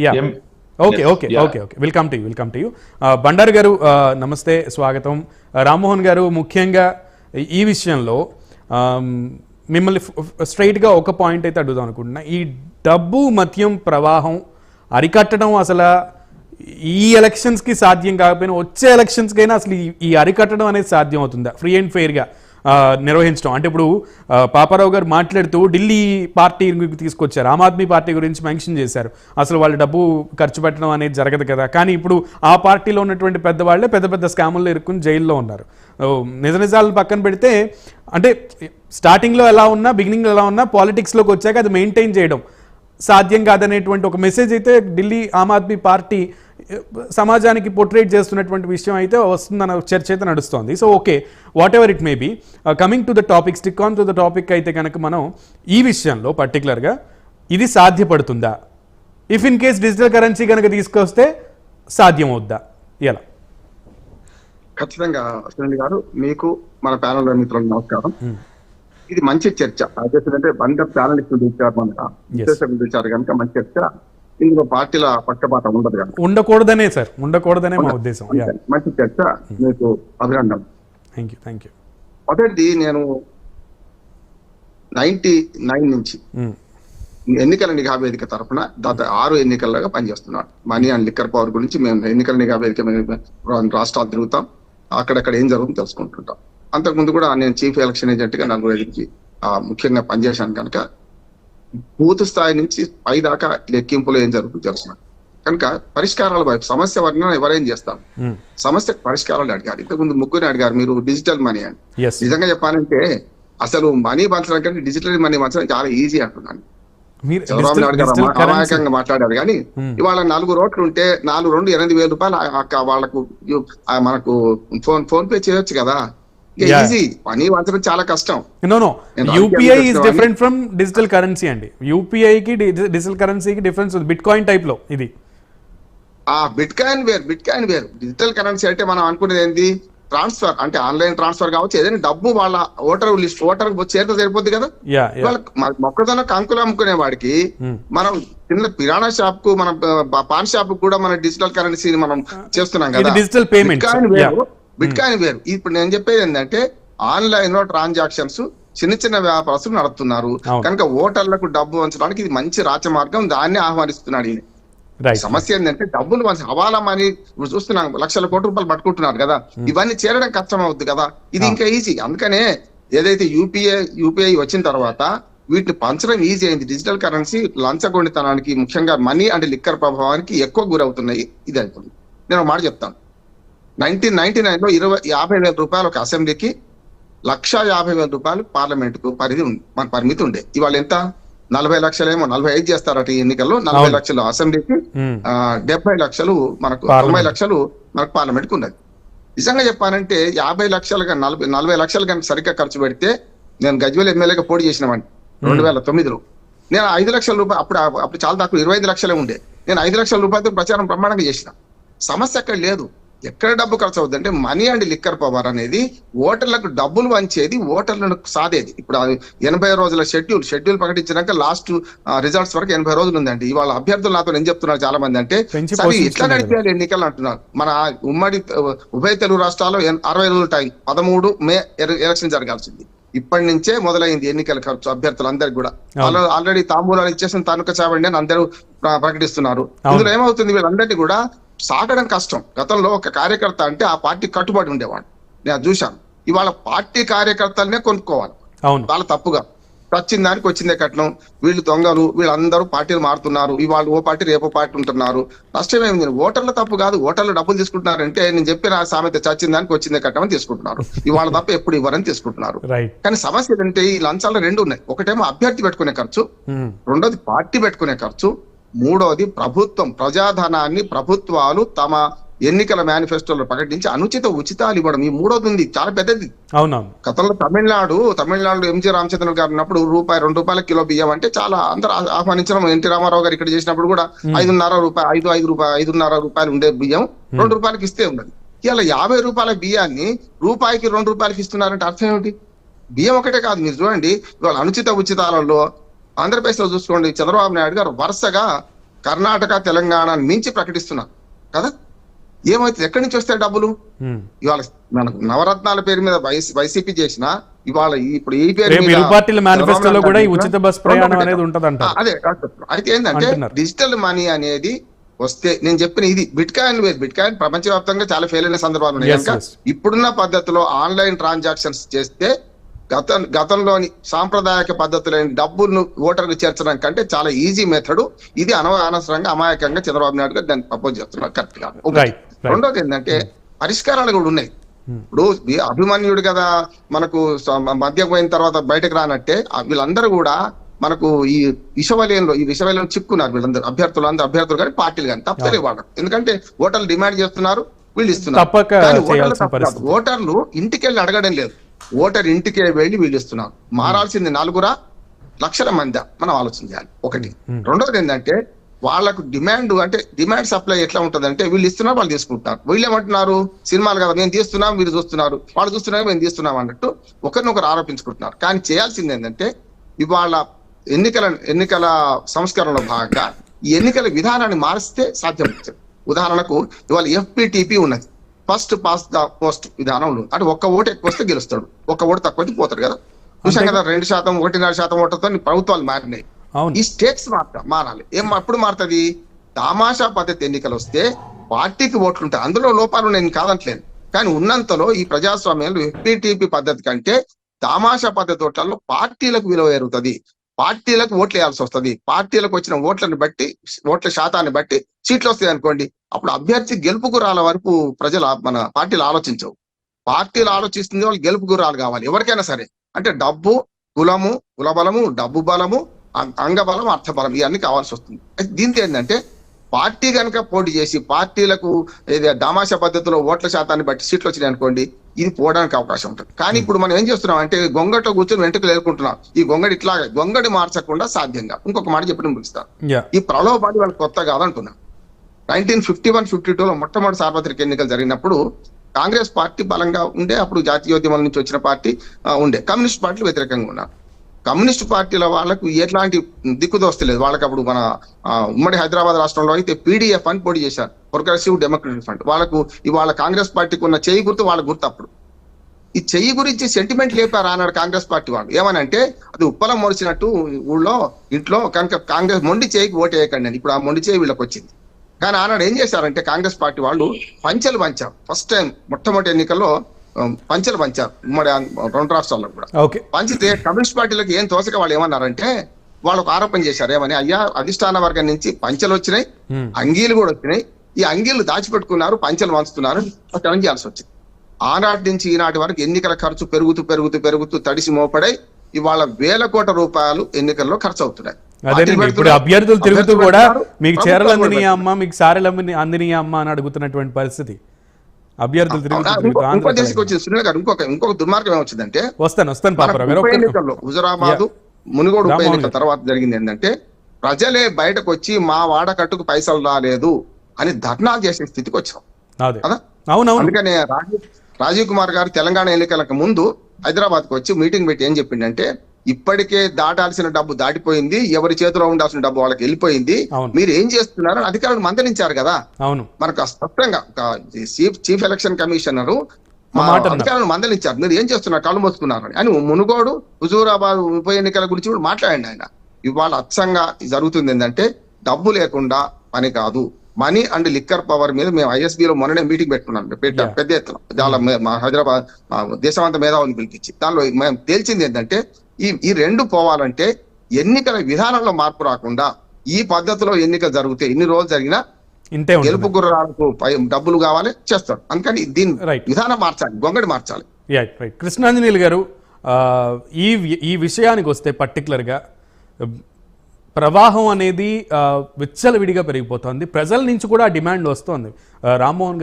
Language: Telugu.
Yeah. M- okay okay. Okay okay welcome to you welcome to you Bandaru గారు నమస్తే స్వాగతం రామ్మోహన్ గారు ముఖ్యంగా ఈ- విషయంలో ఆమ్, మిమ్మల్ని స్ట్రైట్గా ఒక పాయింట్ అయితే అడుగుదాం అనుకుంటున్నా. ఈ డబ్బు మద్యం ప్రవాహం అరికట్టడం అసలు ఈ ఎలక్షన్స్కి సాధ్యం కాకపోయినా వచ్చే ఎలక్షన్స్కైనా అసలు ఈ- ఈ అరికట్టడం అనేది సాధ్యం అవుతుందా? ఫ్రీ అండ్ ఫెయిర్గా నిర్వహించడం. అంటే ఇప్పుడు పాపారావు గారు మాట్లాడుతూ ఢిల్లీ పార్టీ తీసుకొచ్చారు. ఆమ్ ఆద్మీ పార్టీ గురించి మెన్షన్ చేశారు. అసలు వాళ్ళు డబ్బు ఖర్చు పెట్టడం అనేది జరగదు కదా. కానీ ఇప్పుడు ఆ పార్టీలో ఉన్నటువంటి పెద్దవాళ్ళే పెద్ద పెద్ద స్కాముల్లో ఇరుక్కుని జైల్లో ఉన్నారు. నిజ నిజాలను పక్కన పెడితే అంటే స్టార్టింగ్లో ఎలా ఉన్నా బిగినింగ్లో ఎలా ఉన్నా పాలిటిక్స్లోకి వచ్చాక అది మెయింటైన్ చేయడం సాధ్యం కాదనేటువంటి ఒక మెసేజ్ అయితే ఢిల్లీ ఆమ్ ఆద్మీ పార్టీ సమాజానికి పోర్ట్రేట్ చేస్తున్నటువంటి విషయం అయితే వస్తుందన్న చర్చ అయితే నడుస్తోంది. So okay whatever it may be coming to the topic stick on to the topic అయితే కనుక మనం ఈ విషయంలో పర్టికులర్గా ఇది సాధ్యపడుతుందా? If in case digital currency కనుక తీసుకొస్తే సాధ్యం అవుద్దా ఎలా? ఖచ్చితంగా సునీల్ గారు మీకు మన ప్యానల్ మిత్రులకు నమస్కారం. ఇది మంచి చర్చ. అంటే బండ ప్యానలిస్ట్ ఇచ్చారు మన విశ్లేషకులు ఇచ్చారు కనుక మంచి చర్చ. ఇందులో పార్టీల పక్షపాతం ఉండదు కనుక ఉండకూడదనే సార్ ఉండకూడదనే మా ఉద్దేశం. మంచి చర్చ మీకు అభినందన థ్యాంక్ యూ థ్యాంక్ యూ మొదటిది నేను నైన్టీ నైన్ నుంచి ఎన్నికల నిఘా వేదిక తరఫున దాదాపు ఆరు ఎన్నికలుగా పనిచేస్తున్నాడు మనీ అండ్ లిక్కర్ పవర్ గురించి మేము ఎన్నికల నిఘా వేదిక రాష్ట్రాలు తిరుగుతాం. అక్కడక్కడ ఏం జరుగుతుందో తెలుసుకుంటుంటాం. అంతకుముందు కూడా నేను చీఫ్ ఎలక్షన్ ఏజెంట్గా నలుగురు ముఖ్యంగా పనిచేశాను కనుక బూత్ స్థాయి నుంచి పై దాకా లెక్కింపులో ఏం జరుగుతుందో తెలుసు? కనుక పరిష్కారాల వైపు సమస్య వర్ణన ఎవరేం చేస్తాం సమస్య పరిష్కారాలు అడిగారు. ఇంతకుముందు ముగ్గురిని అడిగారు మీరు డిజిటల్ మనీ అని. నిజంగా చెప్పాలంటే అసలు మనీ పంచడం కంటే డిజిటల్ మనీ పంచడం చాలా ఈజీ అంటున్నాను. చంద్రబాబు నాయుడు గారు అమాయకంగా మాట్లాడారు కానీ. ఇవాళ నాలుగు రోడ్లు ఉంటే నాలుగు రెండు ఎనిమిది వేల రూపాయలు వాళ్ళకు మనకు ఫోన్ ఫోన్ పే చేయొచ్చు కదా. ఈజీ పని వంచడం చాలా కష్టం. నో నో నేను యూపీఐ చేసేవాడిని. డిఫరెంట్ ఫ్రమ్ డిజిటల్ కరెన్సీ అండి. యూపీఐకి డిజిటల్ కరెన్సీకి డిఫరెన్స్ ఉంది. బిట్ కాయిన్ టైప్లో ఇది. ఆ బిట్ కాయిన్ వేరు బిట్ కాయిన్ వేరు. డిజిటల్ కరెన్సీ అంటే మనం అనుకునేది ఏంటి ట్రాన్స్ఫర్ అంటే ఆన్లైన్ ట్రాన్స్ఫర్ కావచ్చు ఏదైనా డబ్బు వాళ్ళ ఓటర్ లిస్ట్ ఓటర్ చేరితే సరిపోద్ది కదా? వాళ్ళ మొక్కజొన్న కంకులు అమ్ముకునే వాడికి Hmm. మనం చిన్న కిరాణా షాప్కు మన పాన్ షాప్ కూడా మన డిజిటల్ కరెన్సీ మనం చేస్తున్నాం కదా. digital payments. Yeah. బిట్కాయిన్ వేరు. ఇప్పుడు నేను చెప్పేది ఏంటంటే ఆన్లైన్లో ట్రాన్సాక్షన్స్ చిన్న చిన్న వ్యాపారస్తులు నడుపుతున్నారు. కనుక ఓటర్లకు డబ్బు వంచడానికి ఇది మంచి రాచమార్గం దాన్ని ఆహ్వానిస్తున్నాడు ఈయన. సమస్య ఏంటంటే డబ్బులు మన హవాలా మనీ చూస్తున్నాం లక్షల కోట్ల రూపాయలు పట్టుకుంటున్నారు కదా. ఇవన్నీ చేరడం కష్టం అవుద్ది కదా. ఇది ఇంకా ఈజీ అందుకనే ఏదైతే యూపీఐ యూపీఐ వచ్చిన తర్వాత వీటిని పంచడం ఈజీ అయింది. డిజిటల్ కరెన్సీ లంచగొండితనానికి ముఖ్యంగా మనీ అండ్ లిక్కర్ ప్రభావానికి ఎక్కువ గురవుతున్నాయి. ఇది అవుతుంది నేను ఒక మాట చెప్తాను. నైన్టీన్ నైన్టీ నైన్లో ఇరవై యాభై వేల రూపాయలు ఒక అసెంబ్లీకి లక్ష యాభై వేల రూపాయలు పార్లమెంట్కు పరిధి మన పరిమితి ఉండే. ఇవాళ ఎంత? నలభై లక్షలేమో నలభై ఐదు చేస్తారట ఈ ఎన్నికల్లో. నలభై. లక్షలు అసెంబ్లీకి డెబ్బై లక్షలు మనకు. తొంభై లక్షలు మనకు పార్లమెంట్కు ఉన్నది. నిజంగా చెప్పానంటే యాభై లక్షలు కానీ నలభై నలభై లక్షలు కానీ సరిగ్గా ఖర్చు పెడితే నేను గజ్వేల్ ఎమ్మెల్యేగా పోటీ చేసినవాడిని రెండు వేల తొమ్మిదిలో. నేను ఐదు లక్షల రూపాయలు అప్పుడు అప్పుడు చాలా తక్కువ ఇరవై ఐదు లక్షలే ఉండే. నేను ఐదు లక్షల రూపాయలతో ప్రచారం బ్రహ్మాండంగా చేసిన. సమస్య అక్కడ లేదు. ఎక్కడ డబ్బు ఖర్చు అవుతుంది అంటే మనీ అండ్ లిక్కర్ పవర్ అనేది ఓటర్లకు డబ్బులు వంచేది ఓటర్లను సాదేది. ఇప్పుడు ఎనభై రోజుల షెడ్యూల్ షెడ్యూల్ ప్రకటించినాక లాస్ట్ రిజల్ట్స్ వరకు ఎనభై రోజులు ఉందండి ఇవాళ అభ్యర్థులు నాతో ఏం చెప్తున్నారు చాలా మంది అంటే సరే ఎట్లా. నడిపేయాలి ఎన్నికలు? అంటున్నారు. మన ఉమ్మడి ఉభయ తెలుగు రాష్ట్రాల్లో అరవై రోజుల టైం పదమూడు మే ఎలక్షన్ జరగాల్సింది. ఇప్పటి నుంచే మొదలైంది ఎన్నికల ఖర్చు అభ్యర్థులందరికీ కూడా. అవును. ఆల్రెడీ తాంబూలాలు ఇచ్చేసిన తనుక చావండి అని అందరూ ప్ర- ప్రకటిస్తున్నారు. ఇందులో ఏమవుతుంది? వీళ్ళందరినీ కూడా సాగడం కష్టం. గతంలో ఒక కార్యకర్త అంటే ఆ పార్టీ కట్టుబడి ఉండేవాడు. నేను చూశాను. ఇవాళ పార్టీ కార్యకర్తలనే కొనుక్కోవాలి. వాళ్ళ తప్పుగా. వచ్చిన దానికి వచ్చిందే కట్నం. వీళ్ళు దొంగలు వీళ్ళందరూ పార్టీలు మారుతున్నారు. ఇవాళ ఓ పార్టీ రేపో పార్టీ ఉంటున్నారు. నష్టం ఏమింది ఓటర్ల తప్పు కాదు. ఓటర్లు డబ్బులు తీసుకుంటున్నారంటే నేను చెప్పిన సామెత చచ్చిన దానికి వచ్చిందే కట్నం అని తీసుకుంటున్నారు. ఇవాళ తప్ప ఎప్పుడు ఇవ్వరని తీసుకుంటున్నారు. కానీ సమస్య ఏంటంటే ఈ లంచాలు రెండు ఉన్నాయి. ఒకటేమో అభ్యర్థి పెట్టుకునే ఖర్చు. రెండోది పార్టీ పెట్టుకునే ఖర్చు. మూడోది ప్రభుత్వం ప్రజాధనాన్ని ప్రభుత్వాలు తమ ఎన్నికల మేనిఫెస్టోలో ప్రకటించి అనుచిత ఉచితాలు ఇవ్వడం. ఈ మూడోది ఉంది చాలా పెద్దది. అవునవును. గతంలో తమిళనాడు తమిళనాడు ఎంజి రామచంద్రన్ గారు ఉన్నప్పుడు రూపాయి రెండు రూపాయల కిలో బియ్యం అంటే చాలా అందరూ ఆహ్వానించడం. ఎన్టీ రామారావు గారు ఇక్కడ చేసినప్పుడు కూడా ఐదున్నర రూపాయలు ఐదు ఐదు రూపాయలు ఐదున్నర రూపాయలు ఉండే బియ్యం రెండు రూపాయలకి ఇస్తే ఉన్నది. ఇలా యాభై రూపాయల బియ్యాన్ని రూపాయికి రెండు రూపాయలకి ఇస్తున్నారంటే అర్థం ఏమిటి? బియ్యం ఒకటే కాదు మీరు చూడండి ఇవాళ అనుచిత ఉచితాలలో ఆంధ్రప్రదేశ్లో చూసుకోండి చంద్రబాబు నాయుడు గారు వరుసగా కర్ణాటక తెలంగాణ మించి ప్రకటిస్తున్నారు కదా ఏమైతే ఎక్కడి నుంచి వస్తాయి డబ్బులు. ఇవాళ మనకు నవరత్నాల పేరు మీద వైసీ- వైసీపీ చేసిన ఇవాళ ఇప్పుడు ఈ పేరు పార్టీల మేనిఫెస్టోలో కూడా ఈ ఉచిత బస్ ప్రయాణం అనేది. ఆ, అదే. అయితే ఏంటంటే. డిజిటల్ మనీ అనేది వస్తే నేను చెప్పిన ఇది బిట్ కాయిన్ వేరు బిట్ కాయిన్ ప్రపంచవ్యాప్తంగా చాలా ఫెయిల్ అయిన సందర్భాలు ఉన్నాయి కనుక. ఇప్పుడున్న పద్ధతిలో ఆన్లైన్ ట్రాన్సాక్షన్స్ చేస్తే గత గతంలోని సాంప్రదాయక పద్ధతులైన డబ్బులను ఓటర్కి చేర్చడం కంటే చాలా ఈజీ మెథడ్. ఇది అనవ అనవసరంగా అమాయకంగా చంద్రబాబు నాయుడు గారు దాన్ని ప్రపోజ్ చేస్తున్నారు. Correct right. రెండోది ఏంటంటే పరిష్కారాలు కూడా ఉన్నాయి. Hmm. ఇప్పుడు అభిమన్యుడు కదా మనకు మధ్య పోయిన తర్వాత బయటకు రానట్టే వీళ్ళందరూ కూడా మనకు ఈ విషవలయంలో ఈ విషవలయం చిక్కున్నారు వీళ్ళందరూ. అభ్యర్థులు అందరూ అభ్యర్థులు కానీ పార్టీలు కానీ తప్పలేదు వాళ్ళకి ఎందుకంటే ఓటర్లు డిమాండ్ చేస్తున్నారు వీళ్ళు ఇస్తున్నారు. ఓటర్లు. ఓటర్లు ఇంటికి వెళ్ళి అడగడం లేదు. ఓటర్ ఇంటికి వెళ్ళి వీళ్ళు ఇస్తున్నారు. మారాల్సింది నలుగురా? లక్షల మంది. మనం ఆలోచన చేయాలి. ఒకటి. రెండోది ఏంటంటే వాళ్ళకు డిమాండ్ అంటే డిమాండ్ సప్లై ఎట్లా ఉంటదంటే వీళ్ళు ఇస్తున్నారు వాళ్ళు తీసుకుంటున్నారు. వీళ్ళు ఏమంటున్నారు సినిమాలు కదా మేము తీస్తున్నాం మీరు చూస్తున్నారు. వాళ్ళు చూస్తున్నారు మేము తీస్తున్నాం అన్నట్టు ఒకరినొకరు ఆరోపించుకుంటున్నారు. కానీ చేయాల్సింది ఏంటంటే ఇవాళ ఎన్నికల ఎన్నికల సంస్కరణలో భాగంగా ఈ ఎన్నికల విధానాన్ని మారిస్తే సాధ్యం ఉదాహరణకు ఇవాళ ఎఫ్పిటిపి ఉన్నది. ఫస్ట్ పాస్ ద పోస్ట్ విధానం ఉంది అంటే ఒక్క ఓటు ఎక్కువ వస్తే గెలుస్తాడు. ఒక్క ఓటు తక్కువ వస్తే పోతాడు కదా. చూసాం కదా రెండు శాతం ఒకటిన్నర శాతం ఓటుతో ప్రభుత్వాలు మారినాయి. ఈ స్టేట్స్ మారత మారాలి. ఏం అప్పుడు మారుతుంది? తమాషా పద్ధతి ఎన్నికలు వస్తే పార్టీకి ఓట్లు ఉంటాయి. అందులో లోపాలు నేను కాదంటలేను. కానీ ఉన్నంతలో ఈ ప్రజాస్వామ్యంలో ఎఫ్పిటిపి పద్ధతి కంటే తమాషా పద్ధతి ఓట్లలో పార్టీలకు విలువ ఎరుగుతుంది పార్టీలకు ఓట్లు వేయాల్సి వస్తుంది. పార్టీలకు వచ్చిన ఓట్లను బట్టి ఓట్ల శాతాన్ని బట్టి సీట్లు వస్తాయి అనుకోండి. అప్పుడు అభ్యర్థి గెలుపుకు రాల వరకు ప్రజలు మన పార్టీలు ఆలోచించవు. పార్టీలు ఆలోచిస్తుంది వాళ్ళు గెలుపుకు రాలు కావాలి ఎవరికైనా సరే. అంటే డబ్బు కులము కులబలము డబ్బు బలము అంగబలం అర్థబలం ఇవన్నీ కావాల్సి వస్తుంది. అయితే దీంతో ఏంటంటే పార్టీ కనుక పోటీ చేసి పార్టీలకు దామాషా పద్ధతిలో ఓట్ల శాతాన్ని బట్టి సీట్లు వచ్చినాయి అనుకోండి ఇది పోవడానికి అవకాశం ఉంటుంది. కానీ ఇప్పుడు మనం ఏం చేస్తున్నాం అంటే గొంగట కూర్చొని వెంటకు ఎదుర్కొంటున్నాం ఈ గొంగడి ఇట్లాగే గొంగడి మార్చకుండా సాధ్యంగా ఇంకొక మాట చెప్పి ముగిస్తాను ఈ ప్రలోభాలు వాళ్ళకి కొత్త కాదంటున్నా నైన్టీన్ ఫిఫ్టీ వన్ ఫిఫ్టీ టూలో మొట్టమొదటి సార్వత్రిక ఎన్నికలు జరిగినప్పుడు కాంగ్రెస్ పార్టీ బలంగా ఉండే అప్పుడు జాతీయోద్యమాల నుంచి వచ్చిన పార్టీ ఉండే. కమ్యూనిస్ట్ పార్టీలు వ్యతిరేకంగా ఉన్నారు కమ్యూనిస్ట్ పార్టీల వాళ్ళకు ఎట్లాంటి దిక్కుదోస్తు లేదు. వాళ్ళకి అప్పుడు మన ఉమ్మడి హైదరాబాద్ రాష్ట్రంలో అయితే పీడీఎఫ్ అని పోటీ చేశారు. ప్రోగ్రెసివ్ డెమోక్రటిక్ ఫ్రంట్ వాళ్ళకు ఇవాళ కాంగ్రెస్ పార్టీకి ఉన్న చేయి గుర్తు వాళ్ళ గుర్తు అప్పుడు. ఈ చెయ్యి గురించి సెంటిమెంట్ లేపారు అన్నాడు కాంగ్రెస్ పార్టీ వాళ్ళు. ఏమనంటే అది ఉప్పలం మొరిచినట్టు ఊళ్ళో ఇంట్లో కనుక కాంగ్రెస్ మొండి చేయికి ఓటు వేయకండి ఇప్పుడు ఆ మొండి చేయి వీళ్ళకి వచ్చింది కానీ ఆనాడు ఏం చేశారంటే కాంగ్రెస్ పార్టీ వాళ్ళు పంచెలు పంచారు. ఫస్ట్ టైం మొట్టమొదటి ఎన్నికల్లో పంచెలు పంచారు. ఉమ్మడి రెండు రాష్ట్రాల్లో కూడా. ఓకే. పంచితే కమ్యూనిస్ట్ పార్టీలకు ఏం తోసక వాళ్ళు ఏమన్నారంటే వాళ్ళు ఒక ఆరోపణ చేశారు. ఏమని అయ్యా అధిష్టాన వర్గం నుంచి పంచెలు వచ్చినాయి. అంగీలు కూడా వచ్చినాయి. ఈ అంగీలు దాచిపెట్టుకున్నారు పంచెలు వంచుతున్నారు ప్రచారం చేయాల్సి వచ్చింది. ఆనాటి నుంచి ఈనాటి వరకు ఎన్నికల ఖర్చు పెరుగుతూ పెరుగుతూ పెరుగుతూ తడిసి మోపడై ఇవాళ వేల కోట్ల రూపాయలు ఎన్నికల్లో ఖర్చు అవుతున్నాయి అదేనండి ఇప్పుడు అభ్యర్థులు తిరుగుతూ కూడా మీకు చీరలు అందినయా. అమ్మా మీకు సారెలు అందిని అందినయా అమ్మా అని అడుగుతున్నటువంటి పరిస్థితి. అభ్యర్థులు తిరుగుతూ సునీల్ గారు. ఇంకొక ఇంకొక దుర్మార్గం ఏమొచ్చిందంటే వస్తాను వస్తాను పాపరావు ఎన్నికల్లో హుజరాబాదు మునుగోడు ఉప ఎన్నికల. తర్వాత జరిగింది ఏంటంటే ప్రజలే బయటకు వచ్చి మా వాడకట్టుకు పైసలు రాలేదు అని ధర్నా చేసే స్థితికి వచ్చాం కదా? అవునవును. అందుకనే రాజీవ్ రాజీవ్ కుమార్ గారు తెలంగాణ ఎన్నికలకు ముందు హైదరాబాద్కు వచ్చి మీటింగ్ పెట్టి ఏం చెప్పిండంటే ఇప్పటికే దాటాల్సిన డబ్బు దాటిపోయింది ఎవరి చేతిలో ఉండాల్సిన డబ్బు వాళ్ళకి వెళ్ళిపోయింది. మీరు ఏం చేస్తున్నారని అధికారులు మందలించారు కదా. అవును. మనకు స్పష్టంగా చీఫ్ చీఫ్ ఎలక్షన్ కమిషనర్. అధికారులను మందలించారు. మీరు ఏం చేస్తున్నారు? కళ్ళు మూసుకున్నారు. అని. మునుగోడు హుజూరాబాద్ ఉప ఎన్నికల గురించి కూడా మాట్లాడండి ఆయన. ఇవాళ అచ్చంగా జరుగుతుంది ఏంటంటే డబ్బు లేకుండా పని కాదు. మనీ అండ్ లిక్కర్ పవర్ మీద మేము ISB లో మొన్ననే మీటింగ్ పెట్టుకున్నాం. పెద్ద ఎత్తున. చాలా హైదరాబాద్ దేశమంతా మేధావులు పిలిపించి. దానిలో మేము తేల్చింది ఏంటంటే ఈ ఈ రెండు పోవాలంటే ఎన్నికల విధానంలో మార్పు రాకుండా ఈ పద్ధతిలో ఎన్నికలు జరిగితే ఎన్ని రోజులు జరిగినా ఇంతే గెలుపు గుర్రాలకు డబ్బులు కావాలి చేస్తారు. అందుకని దీని Right. విధానం మార్చాలి గొంగడి మార్చాలి. కృష్ణాంజనేయులు గారు ఆ, ఈ ఈ విషయానికి వస్తే పర్టికులర్గా ప్రవాహం అనేది విచ్చలవిడిగా పెరిగిపోతుంది. ప్రజల నుంచి కూడా డిమాండ్ వస్తోంది. రామ్మోహన్ గారు